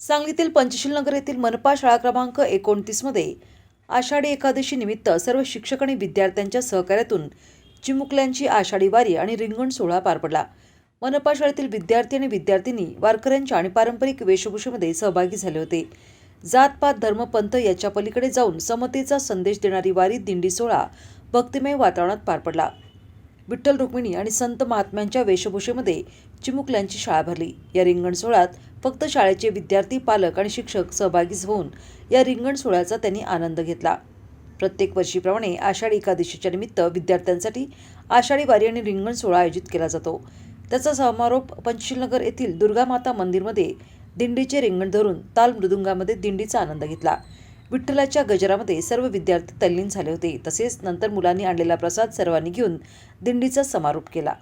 सांगलीतील पंचशील नगर येथील मनपा शाळा क्रमांक एकोणतीसमध्ये आषाढी एकादशी निमित्त सर्व शिक्षक आणि विद्यार्थ्यांच्या सहकार्यातून चिमुकल्यांची आषाढी वारी आणि रिंगण सोहळा पार पडला. मनपा शाळेतील विद्यार्थी आणि विद्यार्थिनी वारकऱ्यांच्या आणि पारंपरिक वेशभूषेमध्ये सहभागी झाले होते. जातपात धर्मपंथ याच्या पलीकडे जाऊन समतेचा संदेश देणारी वारी दिंडी सोहळा भक्तिमय वातावरणात पार पडला. विठ्ठल रुक्मिणी आणि संत महात्म्यांच्या वेशभूषेमध्ये चिमुकल्यांची शाळा भरली. या रिंगण सोहळ्यात फक्त शाळेचे विद्यार्थी पालक आणि शिक्षक सहभागी होऊन या रिंगण सोहळ्याचा त्यांनी आनंद घेतला. प्रत्येक वर्षीप्रमाणे आषाढी एकादशीच्या निमित्त विद्यार्थ्यांसाठी आषाढी वारी आणि रिंगण सोहळा आयोजित केला जातो. त्याचा समारोप पंचशीलनगर येथील दुर्गामाता मंदिरमध्ये दिंडीचे रिंगण धरून ताल मृदुंगामध्ये दिंडीचा आनंद घेतला. विठ्ठलाच्या गजरामध्ये सर्व विद्यार्थी तल्लीन झाले होते. तसेच नंतर मुलांनी आणलेला प्रसाद सर्वांनी घेऊन दिंडीचा समारोप केला.